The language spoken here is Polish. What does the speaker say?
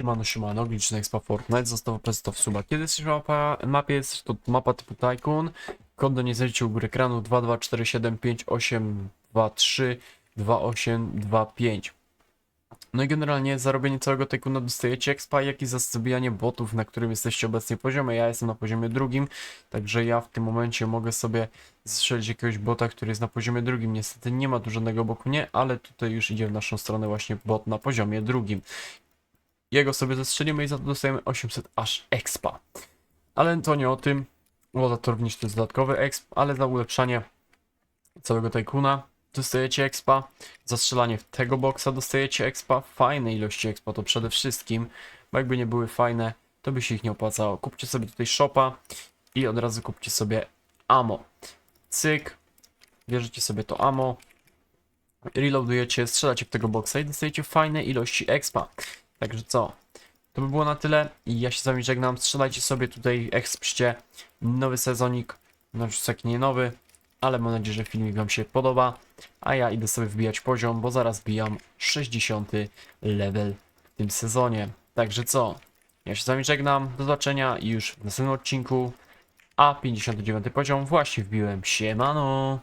Siemano, siemano, Glitch Expa Fortnite został w suba. Kiedy jesteś mapa, mapie jest to mapa typu Tycoon. Kod do u góry ekranu 224758232825. No i generalnie za robienie całego Tycoona dostajecie expa, jak i za botów, na którym jesteście obecnie poziomie. Ja jestem na poziomie drugim, także ja w tym momencie mogę sobie zstrzelić jakiegoś bota, który jest na poziomie drugim. Niestety nie ma tu żadnego boku, nie, ale tutaj już idzie w naszą stronę właśnie bot na poziomie drugim. Jego sobie zestrzelimy i za to dostajemy 800 aż expa. Ale to nie o tym, bo za to również to jest dodatkowy exp, ale za ulepszanie całego Tycoona dostajecie expa, za strzelanie w tego boksa dostajecie expa, fajne ilości expa to przede wszystkim, bo jakby nie były fajne, to by się ich nie opłacało. Kupcie sobie tutaj shopa i od razu kupcie sobie ammo. Cyk, bierzecie sobie to ammo, reloadujecie, strzelacie w tego boksa i dostajecie fajne ilości expa. Także co? To by było na tyle ja się z wami żegnam. Strzelajcie sobie tutaj, expście nowy sezonik. No już tak nie nowy, ale mam nadzieję, że filmik wam się podoba. A ja idę sobie wbijać poziom, bo zaraz bijam 60 level w tym sezonie. Także co? Ja się z wami żegnam. Do zobaczenia już w następnym odcinku. A 59 poziom właśnie wbiłem. Siemano!